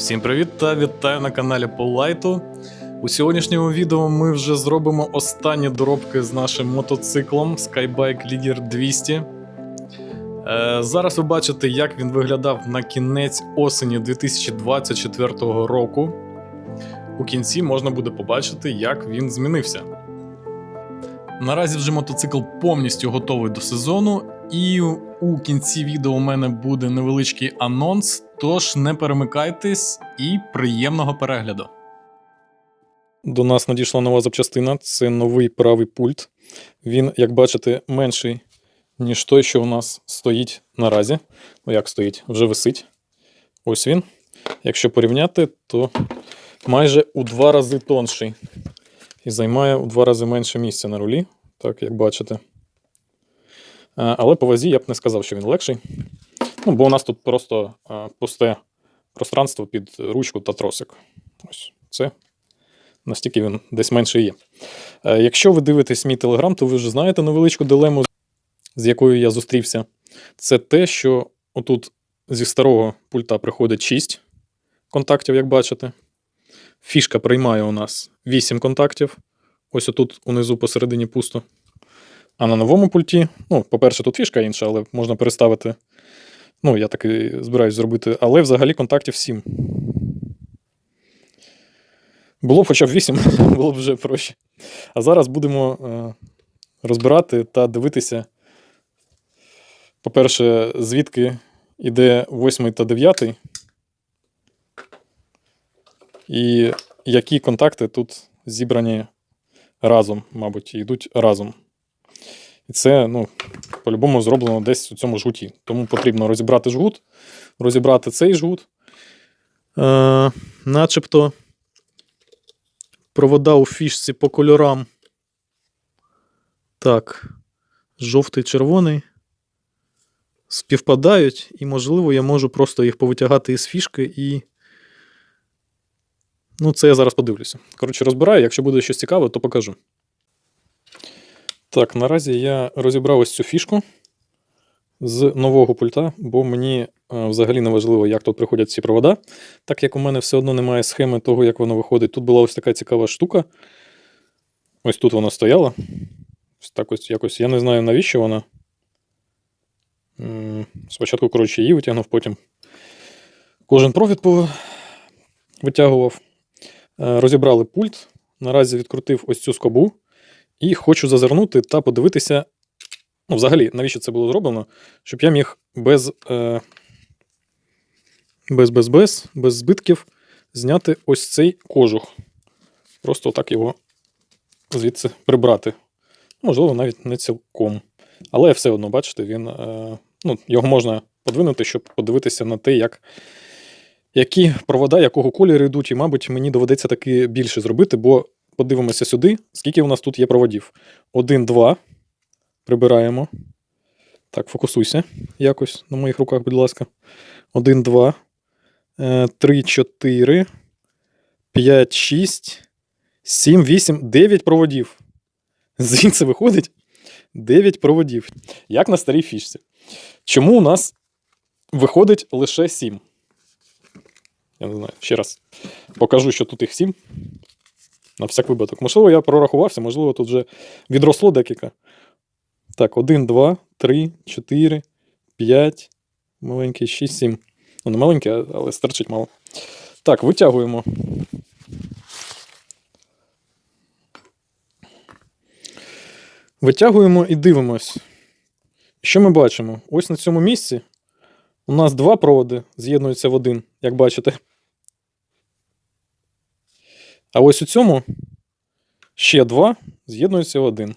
Всім привіт та вітаю на каналі Полайту. У сьогоднішньому відео ми вже зробимо останні доробки з нашим мотоциклом Skybike Leader 200. Е, зараз ви бачите, як він виглядав на кінець осені 2024 року. У кінці можна буде побачити, як він змінився. Наразі вже мотоцикл повністю готовий до сезону, і у кінці відео у мене буде невеличкий анонс, тож не перемикайтесь і приємного перегляду. До нас надійшла нова запчастина це новий правий пульт. Він, як бачите, менший, ніж той, що у нас стоїть наразі. Ну, як стоїть, вже висить. Ось він. Якщо порівняти, то майже у два рази тонший. І займає у два рази менше місця на рулі, так як бачите. Але по вазі я б не сказав, що він легший. Ну, бо у нас тут просто пусте пространство під ручку та тросик. Ось це. Настільки він десь менше є. Е, Якщо ви дивитесь мій телеграм, то ви вже знаєте невеличку дилему, з якою я зустрівся. Це те, що отут зі старого пульта приходить 6 контактів, як бачите. Фішка приймає у нас 8 контактів. Ось отут унизу посередині пусто. А на новому пульті, ну, по-перше, тут фішка інша, але можна переставити. Ну, я так і збираюсь зробити, але взагалі контактів 7. Було б хоча б 8, було б вже проще. А зараз будемо е, розбирати та дивитися, по-перше, звідки йде 8 та 9. І які контакти тут зібрані разом, мабуть, йдуть разом. І це, ну, по-любому зроблено десь у цьому жгуті. Тому потрібно розібрати жгут, розібрати цей жгут. Е, начебто провода у фішці по кольорам. Так, жовтий, червоний. Співпадають, і, можливо, я можу просто їх повитягати із фішки і. Ну, це я зараз подивлюся. Коротше, розбираю, якщо буде щось цікаве, то покажу. Так, наразі я розібрав ось цю фішку з нового пульта, бо мені е, взагалі не важливо, як тут приходять ці провода, так як у мене все одно немає схеми того, як воно виходить. Тут була ось така цікава штука. Ось тут вона стояла. Ось так ось якось. Я не знаю, навіщо вона. Спочатку, коротше, її витягнув, потім кожен провід витягував. Е, Розібрали пульт. Наразі відкрутив ось цю скобу. І хочу зазирнути та подивитися. Ну, взагалі, навіщо це було зроблено? Щоб я міг без, е, без, без, без, без збитків зняти ось цей кожух. Просто так його звідси прибрати. Можливо, навіть не цілком. Але все одно, бачите, він, е, ну, його можна подвинути, щоб подивитися на те, як, які провода, якого кольору йдуть, і, мабуть, мені доведеться таки більше зробити, бо подивимося сюди, скільки у нас тут є проводів. Один, два. Прибираємо. Так, фокусуйся якось на моїх руках, будь ласка. Один, два. Е, Три, чотири. П'ять, шість. Сім, вісім, дев'ять проводів. Звідси виходить 9 проводів. Як на старій фішці. Чому у нас виходить лише 7? Я не знаю, ще раз покажу, що тут їх 7. На всяк випадок. Можливо, я прорахувався, можливо, тут вже відросло декілька. Так, 1, 2, 3, 4, 5, маленький, 6, 7. Ну, не маленький, але стерчить мало. Так, витягуємо. Витягуємо і дивимось. Що ми бачимо? Ось на цьому місці у нас два проводи з'єднуються в один, як бачите. А ось у цьому ще два з'єднуються в один.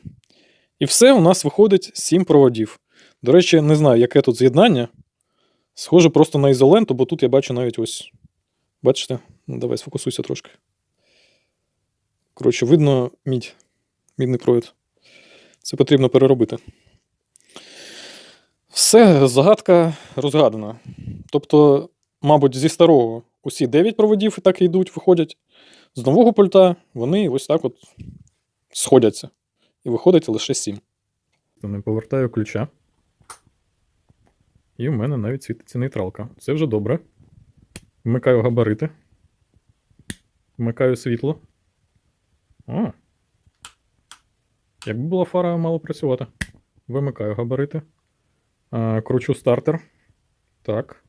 І все у нас виходить сім проводів. До речі, не знаю, яке тут з'єднання. Схоже просто на ізоленту, бо тут я бачу навіть ось. Бачите? Ну, давай сфокусуйся трошки. Коротше, видно мідь. Мідний провід. Це потрібно переробити. Все, загадка розгадана. Тобто, мабуть, зі старого усі 9 проводів і так йдуть, виходять. З нового пульта вони ось так от сходяться. І виходить лише 7. Не повертаю ключа. І в мене навіть світиться нейтралка. Це вже добре. Вмикаю габарити. Вмикаю світло. А. Якби була фара, мало працювати. Вимикаю габарити. А, кручу стартер. Так.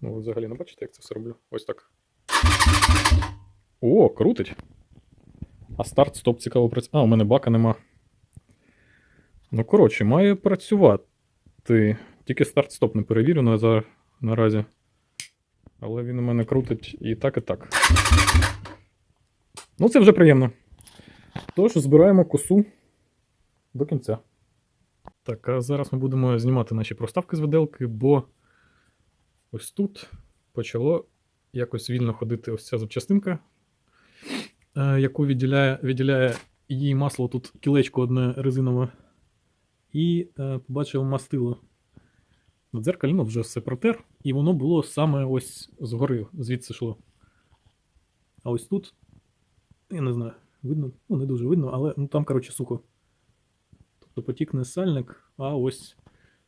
Ну, взагалі не бачите, як це все роблю? Ось так. О, крутить. А старт, стоп, цікаво працює. А, у мене бака нема. Ну, коротше, має працювати. Тільки старт-стоп не перевірю на, за, наразі. Але він у мене крутить і так, і так. Ну, це вже приємно. Тож, збираємо косу до кінця. Так, а зараз ми будемо знімати наші проставки з виделки, бо ось тут почало якось вільно ходити ось ця запчастинка, яку відділяє, відділяє її масло тут кілечко одне резинове. І е, побачив мастило на дзеркалі, вже все протер, і воно було саме ось згори, звідси йшло. А ось тут, я не знаю, видно, ну не дуже видно, але ну, там, коротше, сухо. Тобто потік не сальник, а ось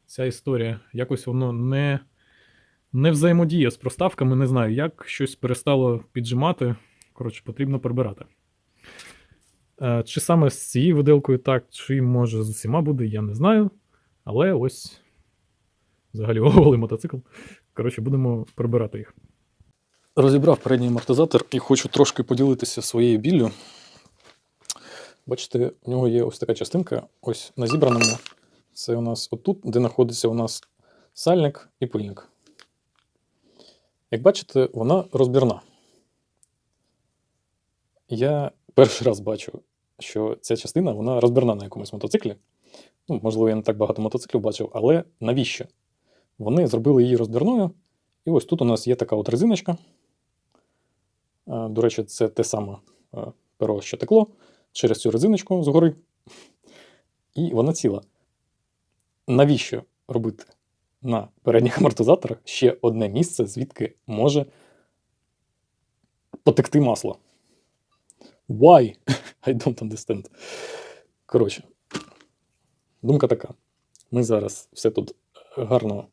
ця історія. Якось воно не, не взаємодіє з проставками, не знаю, як щось перестало піджимати. Коротше, потрібно прибирати. Е, Чи саме з цією виделкою так, чи може з усіма буде, я не знаю. Але ось взагалі голий мотоцикл. Коротше, будемо прибирати їх. Розібрав передній амортизатор і хочу трошки поділитися своєю біллю. Бачите, в нього є ось така частинка, ось на зібраному. Це у нас отут, де знаходиться у нас сальник і пильник. Як бачите, вона розбірна. Я перший раз бачу, що ця частина вона розбірна на якомусь мотоциклі. Ну, можливо, я не так багато мотоциклів бачив, але навіщо? Вони зробили її розбірною. І ось тут у нас є така от резиночка. До речі, це те саме перо, що текло через цю резиночку згори. І вона ціла. Навіщо робити на передніх амортизаторах ще одне місце, звідки може потекти масло? Why? I don't understand. Коротше, думка така. Ми зараз все тут гарно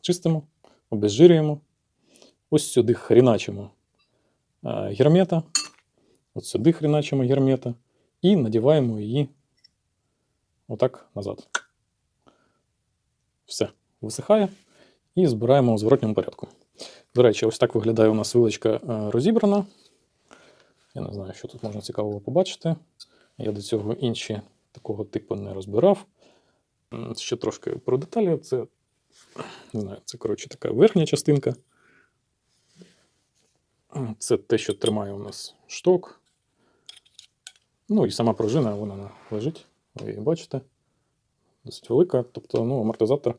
чистимо, обезжирюємо. Ось сюди хріначимо е, гермета. От сюди хріначимо гермета. І надіваємо її отак назад. Все, висихає. І збираємо у зворотньому порядку. До речі, ось так виглядає у нас вилочка е, розібрана. Я не знаю, що тут можна цікавого побачити. Я до цього інші такого типу не розбирав. Ще трошки про деталі. Це, не знаю, це, коротше, така верхня частинка. Це те, що тримає у нас шток. Ну і сама пружина, вона лежить. Ви її бачите. Досить велика. Тобто, ну, амортизатор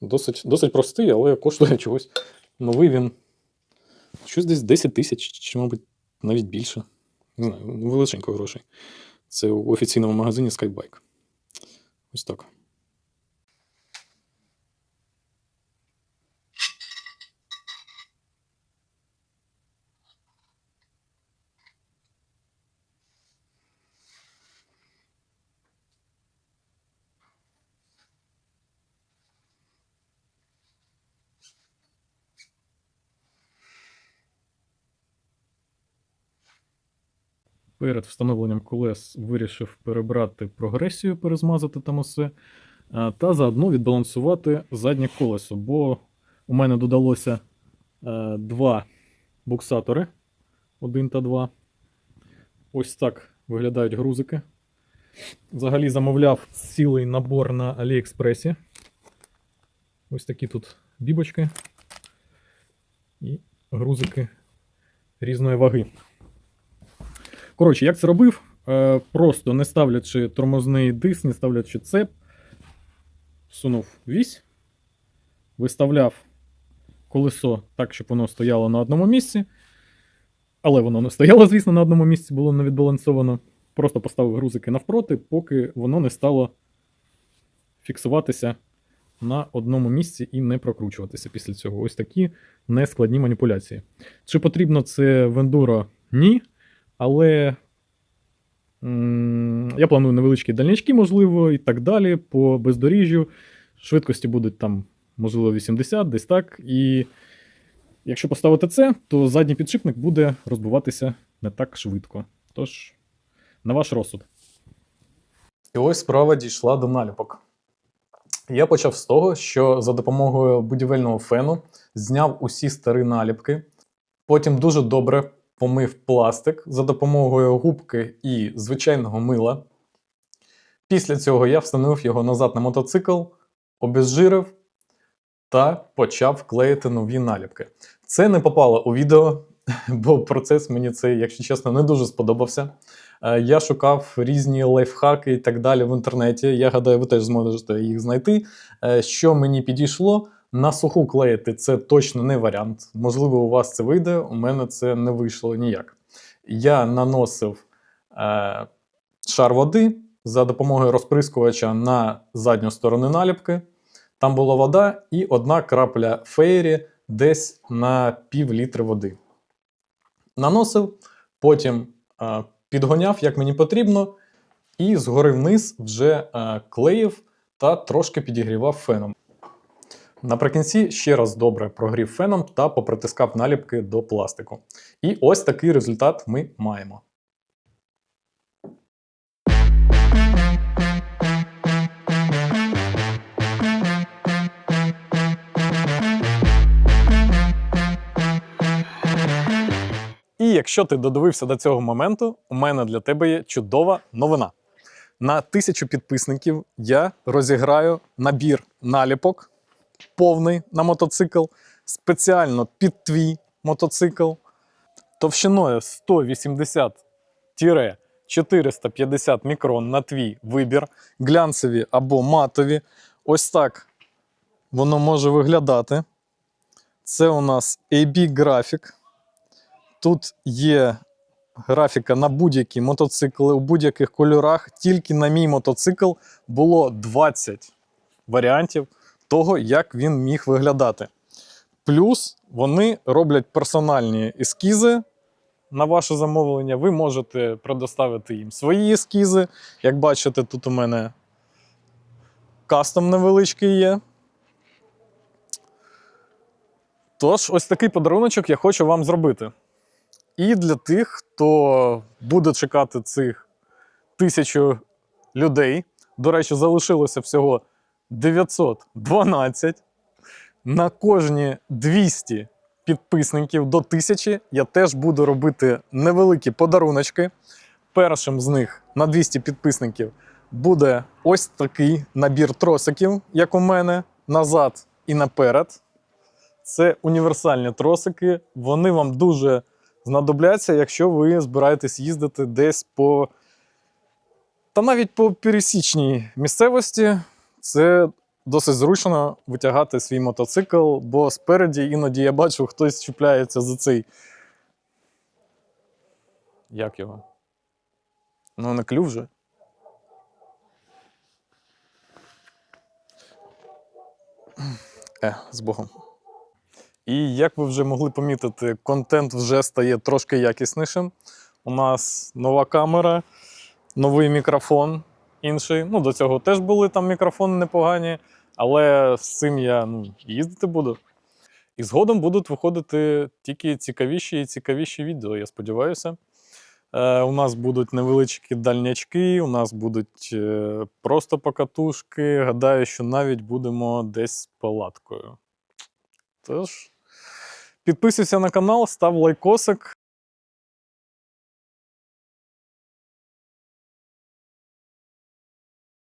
досить, досить простий, але коштує чогось. Новий він. Щось десь 10 тисяч, чи, мабуть, навіть більше. Не знаю, ну, величенько грошей. Це в офіційному магазині Skybike. Ось так. Перед встановленням колес вирішив перебрати прогресію, перезмазати там усе, та заодно відбалансувати заднє колесо, бо у мене додалося е, два буксатори, один та два. Ось так виглядають грузики. Взагалі замовляв цілий набор на Аліекспресі. Ось такі тут бібочки і грузики різної ваги. Коротше, як це робив? Е, просто не ставлячи тормозний диск, не ставлячи цеп, сунув вісь, виставляв колесо так, щоб воно стояло на одному місці. Але воно не стояло, звісно, на одному місці, було не відбалансовано. Просто поставив грузики навпроти, поки воно не стало фіксуватися на одному місці і не прокручуватися після цього. Ось такі нескладні маніпуляції. Чи потрібно це в ендуро? Ні. Але я планую невеличкі дальнячки, можливо, і так далі, по бездоріжжю. Швидкості будуть там, можливо, 80, десь так. І Якщо поставити це, то задній підшипник буде розбиватися не так швидко. Тож, на ваш розсуд. І ось справа дійшла до наліпок. Я почав з того, що за допомогою будівельного фену зняв усі старі наліпки, потім дуже добре помив пластик за допомогою губки і звичайного мила. Після цього я встановив його назад на мотоцикл, обезжирив та почав клеїти нові наліпки. Це не попало у відео, бо процес мені цей, якщо чесно, не дуже сподобався. Е, Я шукав різні лайфхаки і так далі в інтернеті. Я гадаю, ви теж зможете їх знайти. Е, Що мені підійшло, на суху клеїти це точно не варіант. Можливо, у вас це вийде, у мене це не вийшло ніяк. Я наносив е, шар води за допомогою розприскувача на задню сторону наліпки. Там була вода і одна крапля фейрі десь на пів літри води. Наносив, потім е, підгоняв, як мені потрібно, і згори вниз вже е, клеїв та трошки підігрівав феном. Наприкінці ще раз добре прогрів феном та попритискав наліпки до пластику. І ось такий результат ми маємо. І якщо ти додивився до цього моменту, у мене для тебе є чудова новина. На тисячу підписників я розіграю набір наліпок повний на мотоцикл, спеціально під твій мотоцикл, товщиною 180-450 мікрон на твій вибір, глянцеві або матові. Ось так воно може виглядати. Це у нас AB графік. Тут є графіка на будь-які мотоцикли у будь-яких кольорах. Тільки на мій мотоцикл було 20 варіантів того, як він міг виглядати. Плюс вони роблять персональні ескізи на ваше замовлення. Ви можете предоставити їм свої ескізи. Як бачите, тут у мене кастом невеличкий є. Тож, ось такий подаруночок я хочу вам зробити. І для тих, хто буде чекати цих тисячу людей. До речі, залишилося всього 912. На кожні 200 підписників до 1000 я теж буду робити невеликі подаруночки. Першим з них на 200 підписників буде ось такий набір тросиків, як у мене, назад і наперед. Це універсальні тросики. Вони вам дуже знадобляться, якщо ви збираєтесь їздити десь по. Та навіть по пересічній місцевості це досить зручно витягати свій мотоцикл, бо спереді іноді я бачу, хтось чіпляється за цей. Як його? Ну, не клюв же. Е, з Богом. І як ви вже могли помітити, контент вже стає трошки якіснішим. У нас нова камера, новий мікрофон інший. Ну, до цього теж були там мікрофони непогані, але з цим я ну, їздити буду. І згодом будуть виходити тільки цікавіші і цікавіші відео, я сподіваюся. Е, у нас будуть невеличкі дальнячки, у нас будуть е, просто покатушки. Гадаю, що навіть будемо десь з палаткою. Тож, підписуйся на канал, став лайкосик.